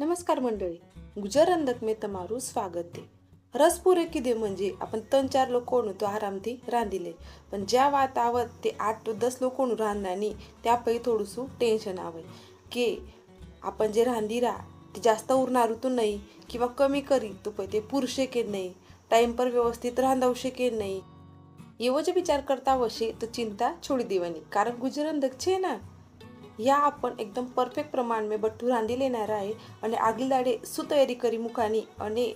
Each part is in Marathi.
नमस्कार मंडळी. गुजरंदक मे तमारू स्वागत दे. रस पुरे किदे म्हणजे आपण तन चार लोक कोण तो आरामती रांधिले. पण ज्या वातावर ते आठ तो दस लोक कोण नाही त्यापैकी थोडंसं टेन्शन आवय. के आपण जे रांधी राह ते जास्त उरणार तो नाही किंवा कमी करी तो पै ते पुरू शकेल नाही टाईमपर व्यवस्थित रांधावू शकेल नाही. एवो जे विचार करता वशे तो चिंता छोडी देवानी कारण गुजरंदक छे ना યા આપણ એકદમ પરફેક્ટ प्रमाण में भट्ठू રાંધી લેનારા અને આગલી દાડે શું તૈયારી કરી મૂકાની અને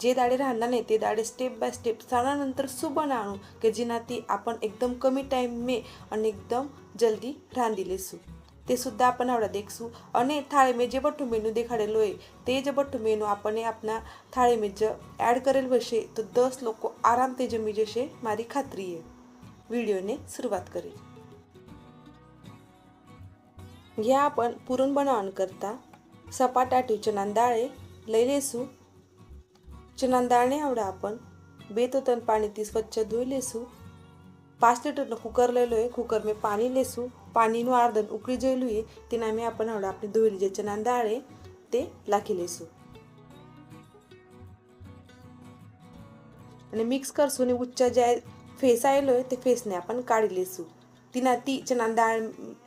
જે દાડે રાંધનારે તે દાડે સ્ટેપ બાય સ્ટેપ સાણાનંતર શું બનાવવાનું કે જેનાથી આપણ એકદમ કમી ટાઈમ મેં અને એકદમ જલ્દી રાંધી લેશું તે સુદ્ધા आपण આવડે દેખશું અને થાળી મેં જે ભઠ્ઠું મેનુ દેખાડેલો હોય તે જ ભઠ્ઠું મેનુ આપણને આપના થાળી મેં જ એડ કરેલ હશે તો દસ લોકો આરામથી જમી જશે મારી ખાતરીએ વિડીયોને શરૂઆત કરી करेल या आपण पुरण बनवण करता. सपाट आठी चना डाळे लई लेसू. चना डाळने आवडा आपण. बेतोतन पाणी ती स्वच्छ धुई लेसू. पाच लिटरनं कुकर लेलो आहे कुकर में पाणी लेसू. पाणीનું अर्धन उकळी जेलू आहे तिना मी आपण आवडा आपली धुईली जे चना डाळ आहे ते लाखी लेसू. आणि मिक्स करसून उच्च जे फेस आयलो आहे ते फेसने आपण काढी लेसू. तिना ती चना डाळ खावा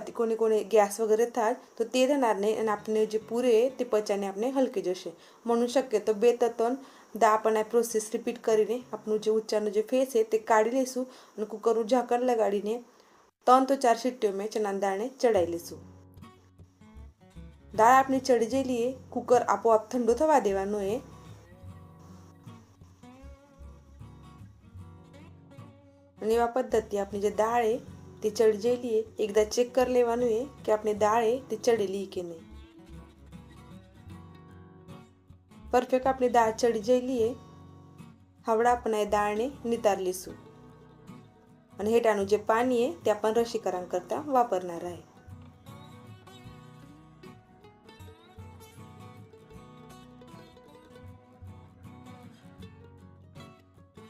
ती कोणी कोणी गॅस वगैरे થાય તો તે देणार नाही आणि આપણે જે પૂરે તે પચાને આપણે હલકે જશે म्हणून शक्यतो બેતતન દા આપણે આ પ્રોસેસ રિપીટ કરીને આપણું જે ઉચ્ચારનું જે ફેસ છે તે કાઢી લઈશું અને કુકરનું ઝાકણ લગાડીને ત્રણ તો ચાર સીટીઓ મેં ચણા દાળને ચડાવી લઈશું દાળ આપણી ચડી ગયેલી એ કુકર આપોઆપ ઠંડુ થવા દેવાનું એ અને એવા પદ્ધતિ આપણી જે દાળ છે તે ચડી જઈ એકદા ચેક કરી લેવાનું એ કે આપણે દાળે તે ચડેલી કે નહીં. પરફેક્ટ આપણે દાળ ચડી જઈ લઈએ હવે આપણે એ દાળને નિતાર લઈશું અને હેટાનું જે પાણી એ તે પણ રસીકરણ કરતાં વાપરનાર રહે.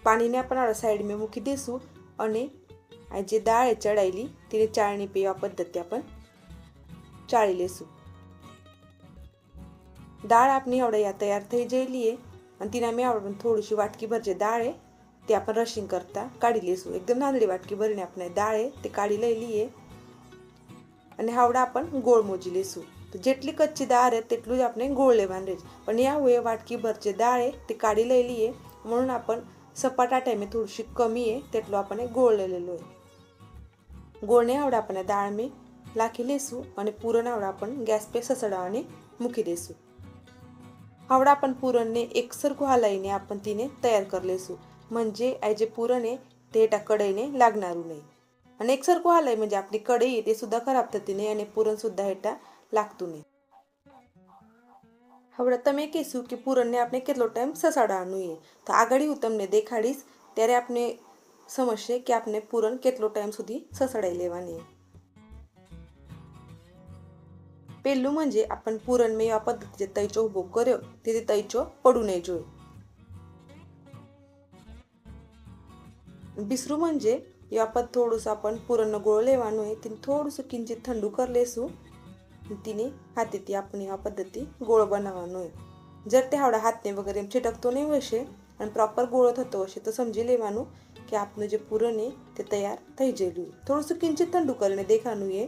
પાણીને આપણા સાઈડમાં મૂકી દઈશું અને आणि जी डाळ आहे चढायली तिने चाळणी पिवा पद्धती आपण चाळीले सू. डाळ आपण एवढं या तयार थंय जेली आहे आणि तिने आम्ही आवडून थोडीशी वाटकी भरजे डाळ आहे ते आपण रशिंग करता काढी लेसू एकदम नांदडी वाटकी भरणे आपण डाळ आहे ते काढी लयली आहे. आणि हावडा आपण गोळ मोजी लेसू तर जेटली कच्ची डाळ आहे तेटलूच आपण गोळले बांधले पण या वेळ वाटकी भरचे डाळ आहे ते काढी लयली आहे. म्हणून आपण सपाटा टायमे थोडीशी कमी आहे तेटलो आपण गोळ लेलेलो आहे. ગોળને આવડા આપણને દાળ મેં લાખી લેશું અને પૂરણ આવડા પણ ગેસ પે સસડાવાને મૂકી દેશું આવડા आपण पुरणने एकसरखं हलाईने आपण तिने तयार करलेसू म्हणजे आयजे पुरण आहे ते त्या कढईने लागणार नाही आणि एकसरखं हलाई म्हणजे आपली कढई ते सुद्धा खराब तिने आणि पुरणसुद्धा हेटा लागતું નહીં હવે તમે કહેશું કે પૂરણને આપણે કેટલો ટાઈમ સસાડવાનું એ તો આગળ હું તમને દેખાડીશ ત્યારે આપણે સમજશે કે આપણે પૂરણ કેટલો ટાઈમ સુધી સસડાઈ લેવાની પહેલું म्हणजे आपण पुरण મેં આ પદ્ધતિથી તૈચો ઊભો કર્યો તેથી તૈચો પડવું નહીં જોઈએ બીસરું म्हणजे એ आपण થોડુંસું आपण पुरण गोळ લેવાનું आहे तिने થોડુંસું કિંચિત ઠંડુ કરી લેશું तिने હાથેથી આપણે આ પદ્ધતિ ગોળ બનાવવાનો હોય જર તે આવડા હાથને વગેરે એમ છેટકતો નહીં હશે અને પ્રોપર ગોળો થતો હશે તો સમજી લેવાનું કે આપનું જે પૂરણ એ તે તૈયાર થઈ ગયેલું. થોડું શું કિંચિત ઠંડુ કરીને દેખાનું એ.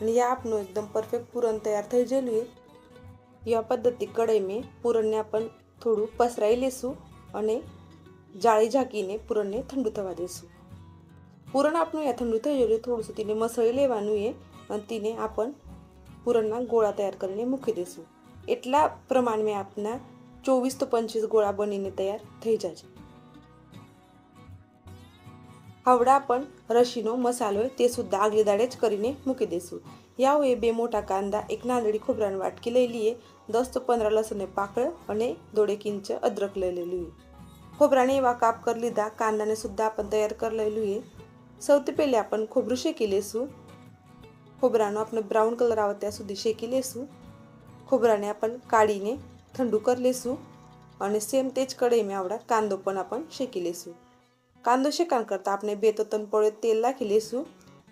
અને યા આપનું એકદમ પરફેક્ટ પૂરણ તૈયાર થઈ ગયેલું એ. યા પદ્ધતિ કડાઈ મેં પૂરણને આપણ થોડું પસરાઈ લેશું અને જાળી ઝાંકીને પૂરણને ઠંડુ થવા દેશું. પૂરણ આપણું એ ઠંડુ થઈ ગયેલું થોડું સુધી મસળી લેવાનું એ અને તેને આપણ પૂરણના ગોળા તૈયાર કરીને મૂકી દેશું. એટલા પ્રમાણ મેં આપના ચોવીસ તો પંચવીસ ગોળા બનીને તૈયાર થઈ જાય હવડા પણ રશીનો મસાલો તે સુદ્ધા આગલી દાડે જ કરીને મૂકી દઈશું યાઓ એ બે મોટા કાંદા એક નાંદડી ખોબરાની વાટકી લઈ લઈએ દસ તો પંદર લસણને પાકળ અને દોડેક ઇંચ અદરક લઈ લેલું ખોબરાને એવા કાપ કરી લીધા કાંદાને સુદ્ધા आपण તૈયાર કરી લેલું એ સૌથી પહેલે आपण ખોબરું શેકી લેશું ખોબરાનો આપણે બ્રાઉન કલર આવે ત્યાં સુધી શેકી લેશું ખોબરાને आपण કાઢીને थंडूकर लेसू. आणि सेम तेच कढई मी आवडा कांदो पण आपण शेकी लेसू. कांदो શેકાણ કરતાં આપણે બે તો तेल लाखी लेसू.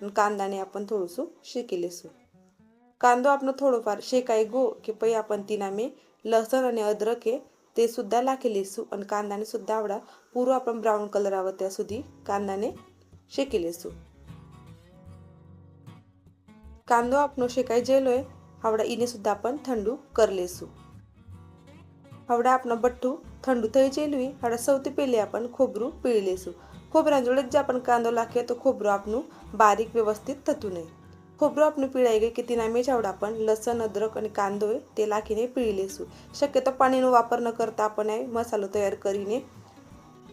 आणि લઈશું आपण थोडंसं शेकी लेसू. कांदो आपण थोडंफार शेकाय गो की पै आपण तिना मी लसण आणि अद्रक हे ते सुद्धा लाखी लेसू. आणि कांदाने सुद्धा आवडा पूर्व आपण ब्राऊन कलर आवं त्या सुधी कांदाने शेकी लेसू. कांदो आपण शेकाय जेलोय आवडा इने सुद्धा आपण थंडू कर लेसू. आवडा आपण बठ्ठू ઠંડુ થઈ चेलवी हाडा सवती पेली आपण खोबरू पिळी लेसू खोबऱ्या जोडे जे આપણ કાંદો लाखे તો ખોબરું આપણું બારીક વ્યવસ્થિત થતું નહીં. ખોબરું આપણું પીળાઈ ગઈ કે તેના મેચાવડા પણ લસણ, અદરક અને કાંદો તે લાખીને પીળી લેશું શક્ય તો પાણીનો વાપર ન કરતા આપણે મસાલો તૈયાર કરીને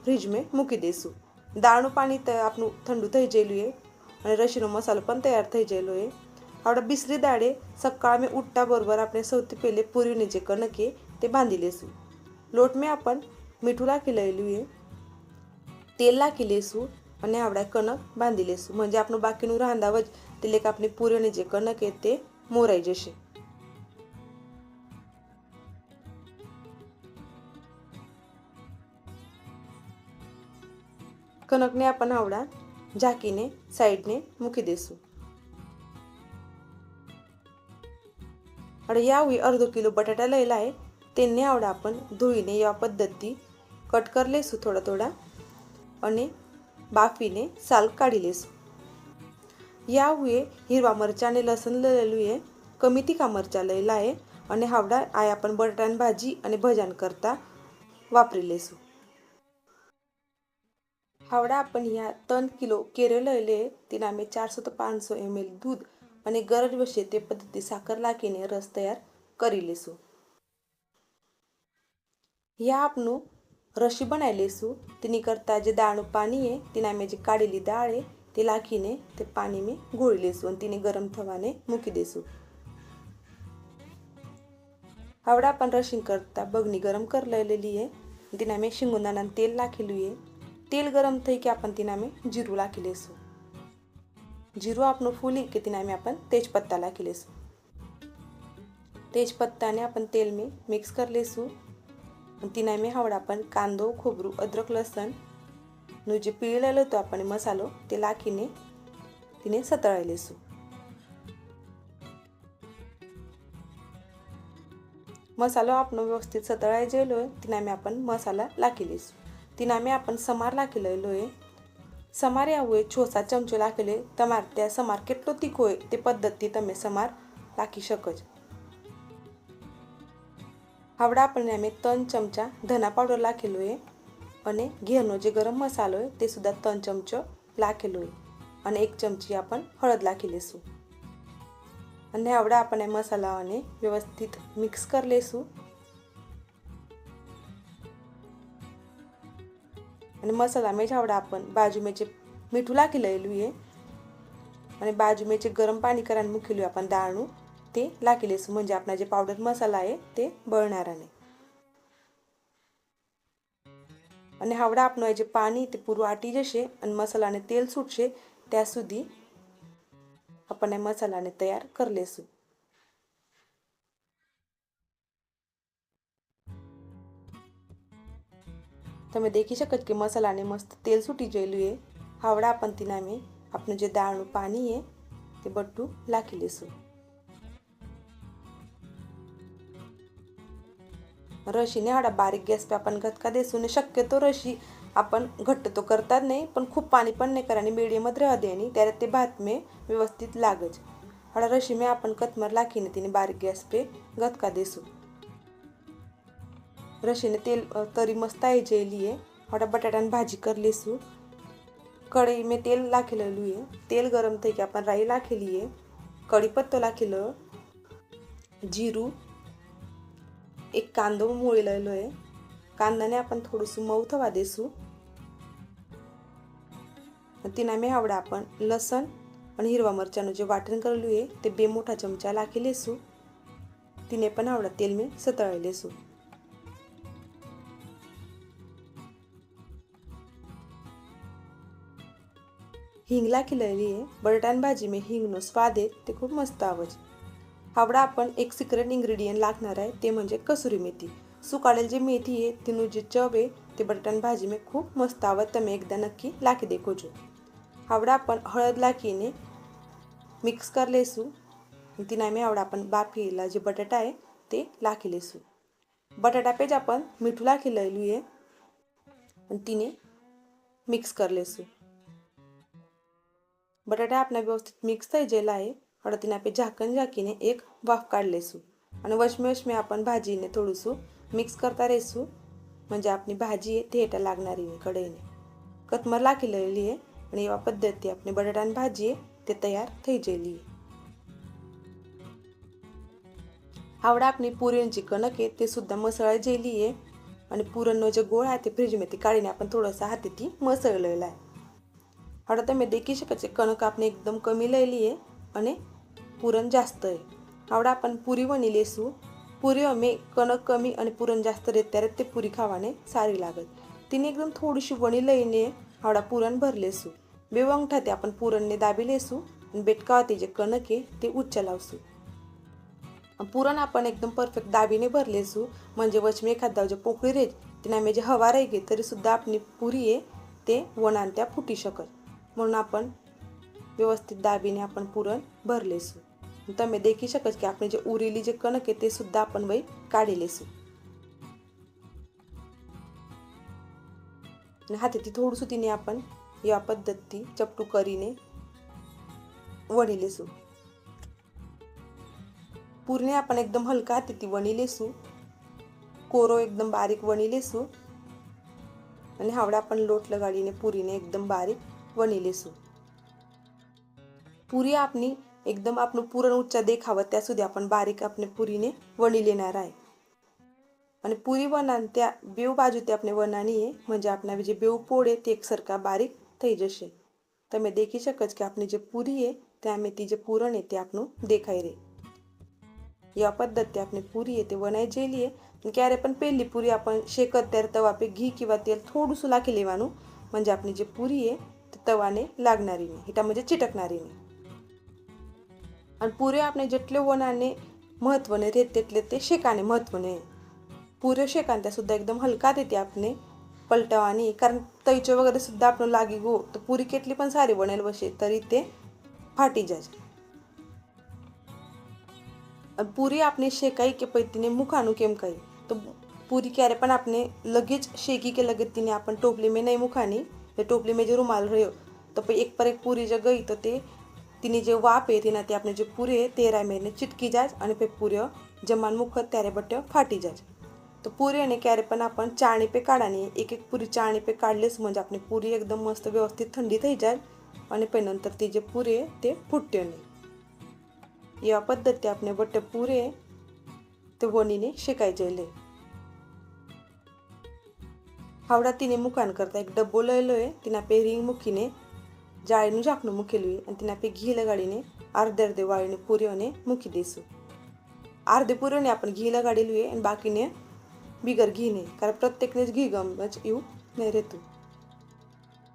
ફ્રીજમાં મૂકી દઈશું. દાળનું પાણી આપણું ઠંડુ થઈ જયેલું એ અને રસીનો મસાલો પણ તૈયાર થઈ જયેલો એ. આપણે બિસરી દાળે સકાળમાં ઉઠતા બરોબર આપણે સૌથી પહેલે પૂરીને જે કણકીએ તે બાંધી લેશું લોટ મેં आपण મીઠું લાખી લેલું છે તેલ લાખી લેશું અને આવડા કણક બાંધી લેશું म्हणजे આપણું બાકીનું રાંધાવ જ તે લેક આપણી પૂરીની જે કણક છે તે મોરાઈ જશે કણકને आपण आवडा झाकीने साईडने મૂકી દઈશું आणि यावेळी अर्धो किलो बटाटा लिहिला आहे તેને આવડે आपण ધોઈને એવા પદ્ધતિ કટ કરી લઈશું થોડા થોડા અને બાફીને સાલ કાઢી લઈશું યાહુએ હિરવા મરચાં અને લસણ લઈ એ કમી તીખા મરચાં લઈ એ અને હાવડા આ आपण બટાટાની ભાજી અને ભજાન કરતા वापरी लेसू हावडा आपण ह्या तन किलो केरे लयले तिने आम्ही चारसो ते પાંચસો એમએલ દૂધ અને ગરજ વચ્ચે તે પદ્ધતિ સાકર લાખીને રસ તૈયાર કરી લેશું યા આપનું રસી બનાવી લઈશું. તેની કરતાં જે દાળનું પાણી એ તેના મેં જે કાઢેલી દાળ એ તે નાખીને તે પાણી મેં ગોળી લઈશું અને તેને ગરમ થવાને મૂકી દઈશું. હવે પણ રસી કરતાં બગની ગરમ કરી લઈ એ તેના મેં શિંગોદાના તેલ નાખેલું એ તેલ ગરમ થઈ કે આપણ તેના મેં જીરું નાખી લેશું જીરું આપણું ફૂલી કે તેના મેં આપણ તેજપત્તા નાખી લેશું તેજપત્તાને આપણ તેલ મેં મિક્સ કરી લઈશું. ती नाही मी हावडा आपण कांदो खोबरू अद्रक लसण नु जे पिळलेलो तो आपण मसालो ते लाकीने तिने सतळायलेसू मसालो आपण व्यवस्थित सतळाय जेलो तिने आम्ही आपण मसाला लाकिलेसू तिने आम्ही आपण समार लाकिलेलो आहे समार यावे छोसा चमचो लाकेले तमार त्या समार केटलो तिखो ते पद्धती तमे समार लाखी शकच હાવડા આપણને અમે ત્રણ ચમચા ધના પાવડર નાખેલો એ અને ઘેરનો જે ગરમ મસાલો હોય તે સુદ્ધા ત્રણ ચમચો નાખેલો એ અને એક ચમચી आपण હળદ નાખી લઈશું અને આવડા આપણે મસાલાઓને વ્યવસ્થિત મિક્સ કરી લઈશું અને મસાલામાં જ આવડા आपण બાજુમાં જે મીઠું નાખી લઈલું એ અને બાજુમાં જે ગરમ પાણી કરીને મૂકેલું आपण દાળનું તે લાખી લઈશું म्हणजे આપણા જે પાવડર મસાલા आहे તે બળનારા નહીં અને આવડા આપણું જે પાણી તે પૂરું આટી જશે અને મસાલાને તેલ છૂટશે ત્યાં સુધી આપણે મસાલાને તૈયાર કરી લેશું તમે દેખી શકો કે મસાલાને મસ્ત તેલ છૂટી ગયેલું એ હાવડા પણ તેનામે આપણું જે દાળનું પાણી એ તે બધું લાખી લઈશું रशीने हाडा बारीक गॅस पे आपण घटका देसून शक्यतो रशी आपण घट्ट तो करतात नाही पण खूप पाणी पण नाही करा आणि मिडियमच राह दे आणि त्याला ते भातमे व्यवस्थित लागच रशी मी आपण कथमर लाखीने तिने बारीक गॅस पे घटका देसू. रशीने तेल तरी मस्त आहे जेली आहे. हाडा बटाट्यान भाजी कर लेसू. कढई मे तेल लाखेलू आहे. तेल गरम थई की आपण राई लाखेली आहे. कढीपत्तो लाखेलं. जिरू. एक कांदो मोळी लावलो आहे कांद्याने आपण थोडंसं मऊ देसू. तिना मी आवडा आपण लसण आणि हिरवा मरच्यानं जे वाटण करलो आहे ते बेमोठा चमचा लाखी लेसू. तिने पण आवडा तेल मी सतळाय लेसू. हिंग लाखी आहे. बटाटान भाजी मी हिंगनो स्वाद आहे. ते खूप मस्त आवड हावडा आपण एक सिक्रेट इंग्रेडियंट लागणार आहे ते म्हणजे कसुरी मेथी. सुकाळेल जी मेथी आहे तिनं जी चव आहे ते बटन भाजी में खूप मस्त आवत तुम्ही एकदा नक्की लाखी दे खोजू हावडा आपण हळद लाखीने मिक्स कर लेसू. तिना मी आवडा आपण बाफीला जे बटाटा आहे ते लाखी लेसू. बटाटा पेज आपण मिठू लाखी लिहिलू आहे आणि तिने मिक्स कर लेसू. बटाटा आपला व्यवस्थित मिक्स थी जेला आहे. हळदीन आपली झाकण झाकीने एक वाफ काढलेसू आणि वशमे वशमे आपण भाजीने थोडूसू मिक्स करता रेसू म्हणजे आपली भाजी थेटा लागणारी आहे कडईने कतमर लाखलेली आहे आणि या पद्धती आपली बटाटान भाजी ते तयार थै जेली आवडा आपली पुरणची कणक आहे ते सुद्धा मसळा जेली आहे. आणि पुरण जे गोळ आहे ते फ्रीजमध्ये काढीने आपण थोडंसं हाती ती मसळलेला आहे. आवडा तर मी देखील शकायचे कणक आपण एकदम कमी लयली आहे. आणि पुरण जास्त आहे. आवडा आपण पुरी वणी लेसू. पुरी अमे कणक कमी आणि पुरण जास्त रेत्या रेत ते पुरी खावाने सारी लागत. तिने एकदम थोडीशी वणी लईने आवडा पुरण भरलेसू बेवंगठा ते आपण पुरणने दाबी लेसू आणि बेटकावा ते जे कणक आहे ते उच्च लावसू. पुरण आपण एकदम परफेक्ट दाबीने भरलेसू म्हणजे वचमी एखादा जे पोकळी रेज तिने आम्ही जे हवा गे तरीसुद्धा आपली पुरी आहे ते वणांत्या फुटी शकत. म्हणून आपण व्यवस्थित दाबीने आपण पुरण भरलेसू તમે દેખી શકો છો કે આપણે જે ઉરેલી જે કણક એ તે સુદ્ધા આપણે ભાઈ કાઢી લેશું. અને હાથેથી થોડું સુધીને આપણે એવા પદ્ધતિથી ચપટું કરીને વણી લેશું. પૂરને આપણે એકદમ હલકા હાથેથી વણી લેશું. કોરો એકદમ બારીક વણી લેશું. અને હાવડા પણ લોટ લગાડીને પૂરીને એકદમ બારીક વણી લેશું. પૂરી આપની एकदम आपण पुरण उच्चा देखावं त्यासुद्धा आपण बारीक आपण पुरीने वणी लेणार आहे. आणि पुरी वनान त्या बेव बाजू ते आपण वनानी आहे म्हणजे आपण जे बेव पोळे ते एकसारखा बारीक થઈ જશે તમે देखी शकच की आपली આપણી पुरी आहे એ તે અમે તે જે પૂરણ એ તે આપણું દેખાઈ या पद्धती आपण पुरी आहे ते वनाय जेली आहे. क्यारे पण पेली पुरी आपण शेकत त्यार तवा पे घी किंवा तेल थोडंसं लाखेले वाणू म्हणजे आपली जे पुरी आहे ते तवाने लागणारी नाही. हिटा म्हणजे चिटकणारी नाही. आणि पुरे आपल्या जेटले वनाने महत्त्व नाही रेत तेतले ते शेकाने महत्त्व नाही पुरे शेकाने त्यासुद्धा एकदम हलका देते आपले पलटवानी. कारण तैचे वगैरे सुद्धा आपण लागी गो तर पुरी केटली पण सारी बनेल बसे तरी ते फाटी जायचे. आणि पुरी आपले शेकाई के पै तिने मुखानू केम काही तर पुरी कॅरे पण आपले लगेच शेकी के लगेच तिने आपण टोपली मे नाही मुखानी टोपली मेजे रुमाल रह्यो तर पण एक पर एक पुरी जे गई तर ते तिने जे वाप आहे तिना ते आपले जे पुरे तेरा ते चिटकी जाच आणि पे पुरे जेव्हा मुखत त्या रेबट्ट फाटी जाच तर पुरे आणि कॅरे पण आपण चाळणी पे काढा नाही एक एक पुरी चाळणी पे काढलेच म्हणजे आपली पुरी एकदम मस्त व्यवस्थित थंडीत ही जाईल आणि पे नंतर ती जे पुरे ते फुटते नाही या पद्धती आपले बट्टे पुरे ते वणीने शेकायचे आहे हावडा तिने मुखान करता एक डब्बो लयलोय तिने पे रिंग मुखीने જાળીનું ઝાંખનું મૂકેલું અને તેના ઘી લગાડીને અર્ધે અર્ધે વાળીને પૂરીઓને મૂકી દઈશું અર્ધે પૂરીઓને આપણે ઘી લગાડેલું હોય અને બાકીને બિગર ઘી નહીં કારણ પ્રત્યેકને જ ઘી ગમે જ એવું નહીં રહેતું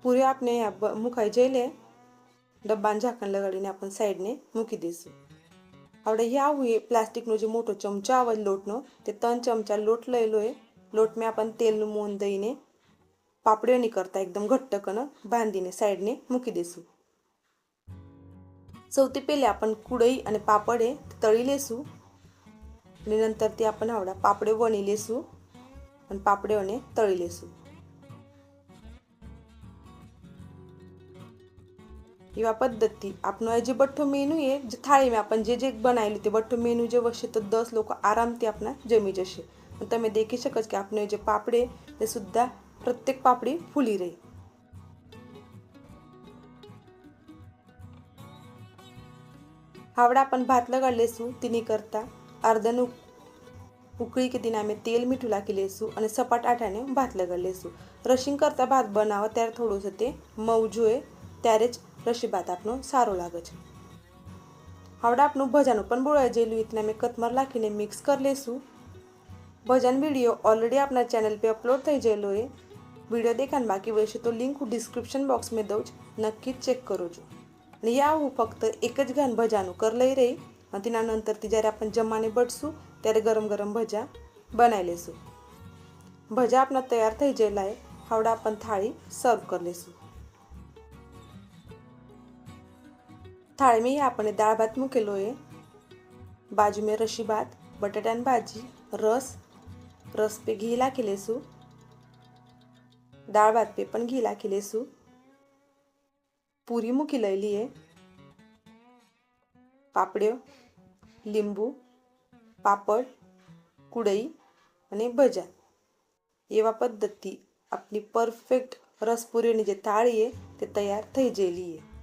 પૂરી આપણે મુકાઈ જઈને ડબ્બાને ઝાંખણ લગાડીને આપણે સાઈડને મૂકી દઈશું આપણે યાવું એ પ્લાસ્ટિકનો જે મોટો ચમચો આવે લોટનો તે ત્રણ ચમચા લોટ લઈ લો લોટ મેં આપણને તેલનું મોન દઈને પાપડીઓની કરતાં એકદમ ઘટ્ટ કન બાંધીને સાઈડને મૂકી દઈશું સૌથી પહેલાં આપણે કુડઈ અને પાપડે તળી લેશું અને નંતરથી આપણે આવડા પાપડે વણી લેશું અને પાપડીઓને તળી લેશું એવા પદ્ધતિ આપનો આ જે બઠ્ઠો મેનુ એ જે થાળીમાં આપણને જે જે બનાવેલું તે બઠ્ઠો મેનુ જે વખતે તો દસ લોકો આરામથી આપણા જમી જશે તમે દેખી શકો છો કે આપણે જે પાપડે તે સુદ્ધા प्रत्येक पापडी फुली રહી हावडा आपण भात લગાડી લેશું તેની કરતાં અર્ધનું ઉકળી કે તેને અમે તેલ મીઠું લાખી લેશું અને સપાટ આટાને ભાત લગાડી લેશું રશિંગ કરતાં ભાત બનાવો ત્યારે થોડું તે મઉ જોઈએ ત્યારે જ રશી ભાત આપણો સારો લાગે છે હાવડા આપણું ભજાનું પણ બોળાઈ જેલું એટલે અમે કતમર લાખીને મિક્સ કરી લેશું ભજન વિડીયો ઓલરેડી આપણા ચેનલ पे અપલોડ થઈ ગયેલો એ વિડીયો દેખાને બાકી રહેશે તો લિંક હું ડિસ્ક્રિપ્શન બોક્સમાં દઉં જ નક્કી ચેક કરો છો અને યા હું ફક્ત એક જ ઘાન ભજાનું કર લઈ રહી અને તેના નંતરથી જ્યારે આપણે જમવાને બટશું ત્યારે ગરમ ગરમ ભજા બનાવી લઈશું ભજા આપણા તૈયાર થઈ ગયેલા એ હવડા પણ થાળી સર્વ કરી લઈશું થાળીમાં આપણે દાળ ભાત મૂકેલો એ બાજુ મેં રશી ભાત બટાટાની ભાજી રસ રસ પે ઘી નાખી લઈશું દાળ ભાત પે પણ ઘી નાખી લેશું પૂરી મૂકી લઈ પાપડ્યો લીંબુ પાપડ કુડઈ અને ભજા એવા પદ્ધતિ આપણી પરફેક્ટ રસપુરીની જે થાળી છે તે તૈયાર થઈ ગયેલી છે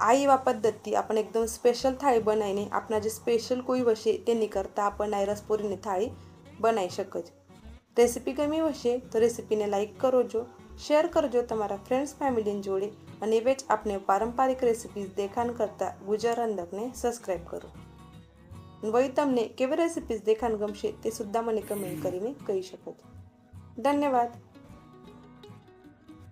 આ એવા પદ્ધતિ આપણે એકદમ સ્પેશિયલ થાળી બનાવીને આપણા જે સ્પેશિયલ કોઈ હશે તેની કરતાં આપણને આ રસપુરીની થાળી બનાવી શકે છે રેસીપી ગમી હશે તો રેસીપીને કરો કરજો, શેર કરજો તમારા ફ્રેન્ડ્સ, ફેમિલીની જોડે અને વેચ આપને પારંપરિક રેસિપીઝ દેખાણ કરતાં ગુજર અંદકને સબસ્ક્રાઈબ કરો. વળી તમને કેવી રેસીપીઝ દેખાણ ગમશે તે સુદ્ધા મને કમેન્ટ કરીને કહી શકો છો. ધન્યવાદ.